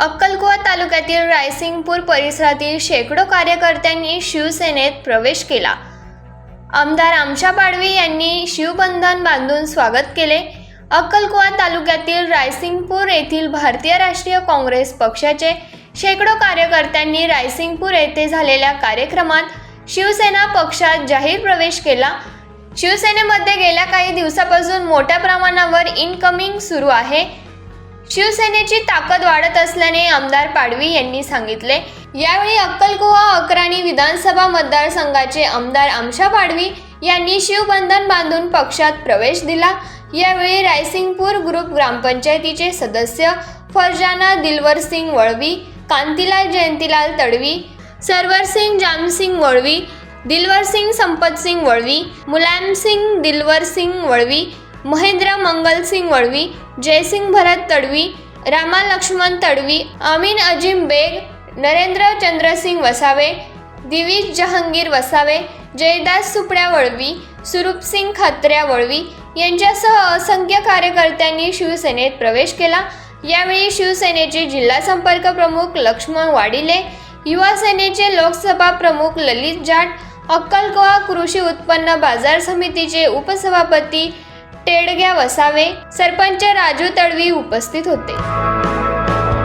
अक्कलकुवा तालुक्यातील रायसिंगपूर परिसरातील शेकडो कार्यकर्त्यांनी शिवसेनेत प्रवेश केला. आमदार आमशा पाडवी यांनी शिवबंधन बांधून स्वागत केले. अक्कलकुवा तालुक्यातील रायसिंगपूर येथील भारतीय राष्ट्रीय काँग्रेस पक्षाचे शेकडो कार्यकर्त्यांनी रायसिंगपूर येथे झालेल्या कार्यक्रमात शिवसेना पक्षात जाहीर प्रवेश केला. शिवसेनेमध्ये गेल्या काही दिवसापासून मोठ्या प्रमाणावर इनकमिंग सुरू आहे. शिवसेनेची ताकद वाढत असल्याने आमदार पाडवी यांनी सांगितले. यावेळी अक्कलकुवा अकराणी विधानसभा मतदारसंघाचे आमदार आमशा पाडवी यांनी शिवबंधन बांधून पक्षात प्रवेश दिला. यावेळी रायसिंगपूर ग्रुप ग्रामपंचायतीचे सदस्य फरजाना दिलवर सिंग वळवी कांतीलाल जयंतीलाल तडवी सरवर सिंग जामसिंग वळवी दिलवर सिंग संपत सिंग वळवी मुलायम सिंग दिलवर सिंग वळवी महेंद्र मंगलसिंग वळवी जयसिंग भरत तडवी रामा लक्ष्मण तडवी अमीन अजिम बेग नरेंद्र चंद्रसिंग वसावे दिवीज जहांगीर वसावे जयदास सुपड्या वळवी सुरूपसिंग खात्र्या वळवी यांच्यासह असंख्य कार्यकर्त्यांनी शिवसेनेत प्रवेश केला. यावेळी शिवसेनेचे जिल्हा संपर्क प्रमुख लक्ष्मण वाडिले युवा सेनेचे लोकसभा प्रमुख ललित जाट अक्कलकोवा कृषी उत्पन्न बाजार समितीचे उपसभापती टेडग्या वसावे सरपंच राजू तडवी उपस्थित होते.